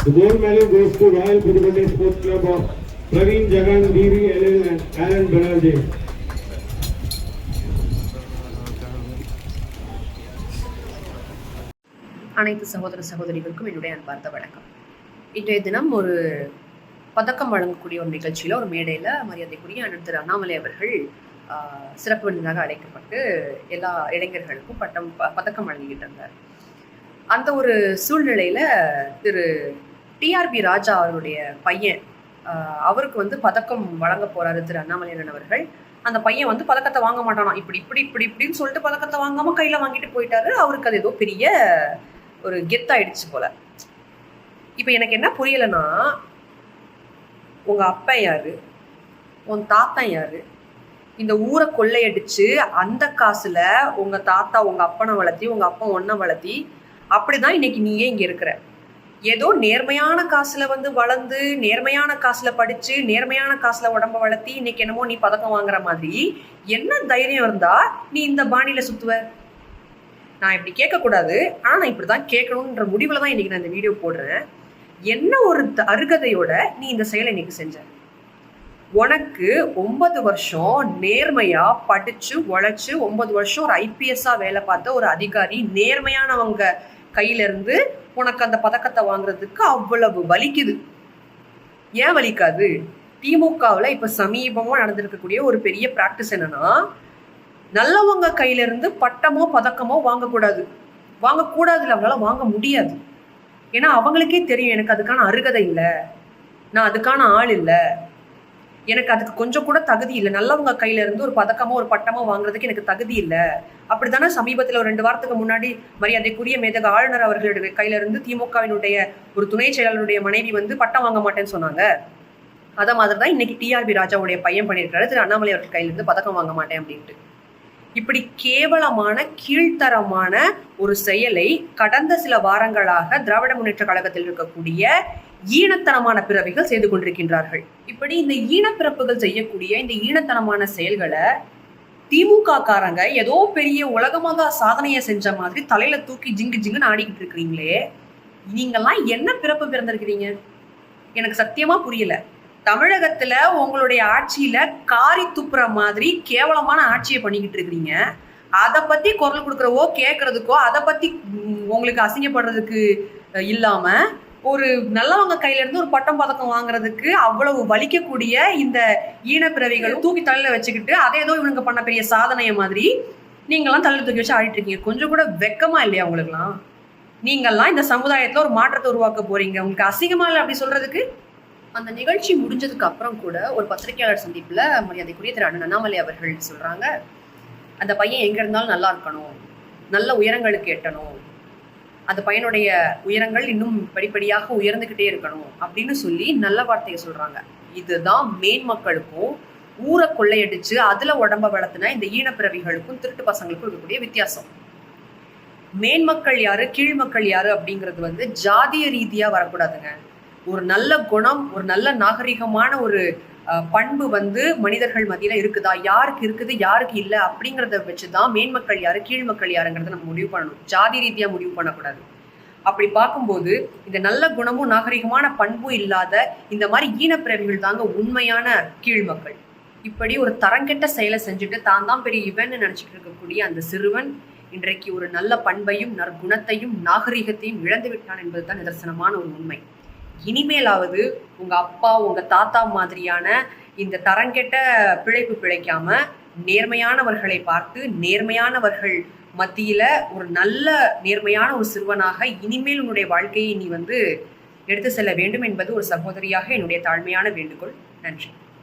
The gold medal goes to Royal Puducherry Sports Club of Praveen Jagan, D.V. Ellen and Aaron Banerjee. அனைத்து சகோதர சகோதரிகளுக்கும் என்னுடைய அன்பார்ந்த வணக்கம் இன்றைய தினம் ஒரு பதக்கம் வழங்கக்கூடிய ஒரு நிகழ்ச்சியில் ஒரு மேடையில் மரியாதைக்குரிய அண்ணன் திரு அண்ணாமலை அவர்கள் சிறப்பு விருந்தினராக அழைக்கப்பட்டு எல்லா இளைஞர்களுக்கும் பட்டம் ப- பதக்கம் வழங்கிக்கிட்டு இருந்தார் அந்த ஒரு சூழ்நிலையில் திரு டிஆர்பி ராஜா அவருடைய பையன் அவருக்கு வந்து பதக்கம் வழங்க போறாரு திரு அண்ணாமலையன் அவர்கள். அந்த பையன் வந்து பதக்கத்தை வாங்க மாட்டானா இப்படி இப்படி இப்படி இப்படின்னு சொல்லிட்டு பதக்கத்தை வாங்காம கையில வாங்கிட்டு போயிட்டாரு. அவருக்கு அது ஏதோ பெரிய ஒரு கெத்தாயிடுச்சு போல. இப்போ எனக்கு என்ன புரியலைன்னா உங்க அப்பா யாரு? உன் தாத்தா யாரு? இந்த ஊரை கொள்ளையடிச்சு அந்த காசுல உங்க தாத்தா உங்க அப்பனை வளர்த்தி உங்க அப்பா ஒன்ன வளர்த்தி அப்படிதான் இன்னைக்கு நீயே இங்க இருக்கிற. ஏதோ நேர்மையான காசுல வந்து வளர்ந்து நேர்மையான காசுல படிச்சு நேர்மையான காசுல உடம்ப வளர்த்தி இன்னைக்கு என்னமோ நீ பதக்கம் வாங்குற மாதிரி என்ன தைரியம் இருந்தா நீ இந்த பாணியில சுத்துவ? நான் இப்படி கேட்கக்கூடாது. ஆனா நான் இப்படிதான் கேட்கணுன்ற முடிவுல தான் இன்னைக்கு நான் இந்த வீடியோ போடுறேன். என்ன ஒரு த- அருகதையோட நீ இந்த செயலை இன்னைக்கு செஞ்ச? உனக்கு ஒன்பது வருஷம் நேர்மையா படிச்சு உழைச்சு ஒன்பது வருஷம் ஒரு ஐபிஎஸ்ஸா வேலை பார்த்த ஒரு அதிகாரி நேர்மையானவங்க கையிலிருந்து உனக்கு அந்த பதக்கத்தை வாங்குறதுக்கு அவ்வளவு வலிக்குது. ஏன் வலிக்காது? திமுகவில் இப்போ சமீபமாக நடந்திருக்கக்கூடிய ஒரு பெரிய ப்ராக்டிஸ் என்னன்னா நல்லவங்க கையிலிருந்து பட்டமோ பதக்கமோ வாங்கக்கூடாது. வாங்கக்கூடாதுல அவங்களால வாங்க முடியாது. ஏன்னா அவங்களுக்கே தெரியும் எனக்கு அதுக்கான அருகதை இல்லை. நான் அதுக்கான ஆள் இல்லை. எனக்கு அதுக்கு கொஞ்சம் கூட தகுதி இல்லை. நல்லவங்க கையில இருந்து ஒரு பதக்கமோ ஒரு பட்டமோ வாங்குறதுக்கு எனக்கு தகுதி இல்லை. அப்படித்தானே சமீபத்தில் ஒரு ரெண்டு வாரத்துக்கு முன்னாடி மரியாதைக்குரிய மேதக ஆளுநர் அவர்களுடைய கையில இருந்து திமுகவினுடைய ஒரு துணை செயலாளருடைய மனைவி வந்து பட்டம் வாங்க மாட்டேன்னு சொன்னாங்க. அதை மாதிரி தான் இன்னைக்கு டிஆர்பி ராஜாவுடைய பையன் பண்ணியிருக்காரு. திரு அண்ணாமலை அவர்கள் கையில இருந்து பதக்கம் வாங்க மாட்டேன் அப்படின்ட்டு. இப்படி கேவலமான கீழ்த்தரமான ஒரு செயலை கடந்த சில வாரங்களாக திராவிட முன்னேற்ற கழகத்தில் இருக்கக்கூடிய ஈனத்தனமான பிறவிகள் செய்து கொண்டிருக்கின்றார்கள். இப்படி இந்த ஈனப்பிறப்புகள் செய்யக்கூடிய இந்த ஈனத்தனமான செயல்களை திமுக காரங்க ஏதோ பெரிய உலகமாக சாதனையை செஞ்ச மாதிரி தலையில தூக்கி ஜிங்கு ஜிங்குன்னு ஆடிக்கிட்டு இருக்கிறீங்களே நீங்கெல்லாம் என்ன பிறப்பு பிறந்திருக்கிறீங்க? எனக்கு சத்தியமா புரியல. தமிழகத்துல உங்களுடைய ஆட்சியில காரி துப்புற மாதிரி கேவலமான ஆட்சியை பண்ணிக்கிட்டு இருக்கிறீங்க. அதை பத்தி குரல் கொடுக்குறவோ கேட்கறதுக்கோ அதை பத்தி உங்களுக்கு அசிங்கப்படுறதுக்கு இல்லாம ஒரு நல்லவங்க கையில இருந்து ஒரு பட்டம் பதக்கம் வாங்குறதுக்கு அவ்வளவு வலிக்கக்கூடிய இந்த ஈனப்பிறவிகள் தூக்கி தலையில் வச்சுக்கிட்டு அதை ஏதோ இவனுங்க பண்ண பெரிய சாதனைய மாதிரி நீங்கெல்லாம் தள்ளி தூக்கி வச்சு ஆடிட்டு இருக்கீங்க. கொஞ்சம் கூட வெக்கமா இல்லையா உங்களுக்குலாம் நீங்கெல்லாம் இந்த சமுதாயத்துல ஒரு மாற்றத்தை உருவாக்க போறீங்க. உங்களுக்கு அசிங்கமா இல்லை அப்படி சொல்றதுக்கு? அந்த நிகழ்ச்சி முடிஞ்சதுக்கு அப்புறம் கூட ஒரு பத்திரிகையாளர் சந்திப்புல மரியாதைக்குரிய திரு அண்ணன் அண்ணாமலை அவர்கள் சொல்றாங்க அந்த பையன் எங்க இருந்தாலும் நல்லா இருக்கணும். நல்ல உயரங்களுக்கு எட்டணும். அந்த பையனுடைய உயரங்கள் இன்னும் படிப்படியாக உயர்ந்துக்கிட்டே இருக்கணும் அப்படின்னு சொல்லி நல்ல வார்த்தையை சொல்றாங்க. இதுதான் மேன் மக்களுக்கும் ஊரை கொள்ளையடிச்சு அதுல உடம்ப வளர்த்துன இந்த ஈனப்பிறவிகளுக்கும் திருட்டு பசங்களுக்கும் இருக்கக்கூடிய வித்தியாசம். மேன் மக்கள் யாரு கீழ் மக்கள் யாரு அப்படிங்கிறது வந்து ஜாதிய ரீதியா வரக்கூடாதுங்க. ஒரு நல்ல குணம் ஒரு நல்ல நாகரிகமான ஒரு பண்பு வந்து மனிதர்கள் மத்தியில இருக்குதா? யாருக்கு இருக்குது யாருக்கு இல்லை? அப்படிங்கிறத வச்சுதான் மேன்மக்கள் யாரு கீழ் மக்கள் யாருங்கிறத நம்ம முடிவு பண்ணணும். ஜாதி ரீதியா முடிவு பண்ணக்கூடாது. அப்படி பார்க்கும்போது இந்த நல்ல குணமும் நாகரிகமான பண்பும் இல்லாத இந்த மாதிரி ஈனப்பிறவிகள் தாங்க உண்மையான கீழ் மக்கள். இப்படி ஒரு தரங்கெட்ட செயலை செஞ்சுட்டு தான் தான் பெரிய இவன்னு நினைச்சிட்டு இருக்கக்கூடிய அந்த சிறுவன் இன்றைக்கு ஒரு நல்ல பண்பையும் நற்குணத்தையும் நாகரிகத்தையும் இழந்து விட்டான் என்பதுதான் நிதர்சனமான ஒரு உண்மை. இனிமேலாவது உங்கள் அப்பா உங்கள் தாத்தா மாதிரியான இந்த தரங்கெட்ட பிழைப்பு பிழைக்காம நேர்மையானவர்களை பார்த்து நேர்மையானவர்கள் மத்தியில் ஒரு நல்ல நேர்மையான ஒரு சிறுவனாக இனிமேல் உன்னுடைய வாழ்க்கையை நீ வந்து எடுத்து செல்ல வேண்டும் என்பது ஒரு சகோதரியாக என்னுடைய தாழ்மையான வேண்டுகோள். நன்றி.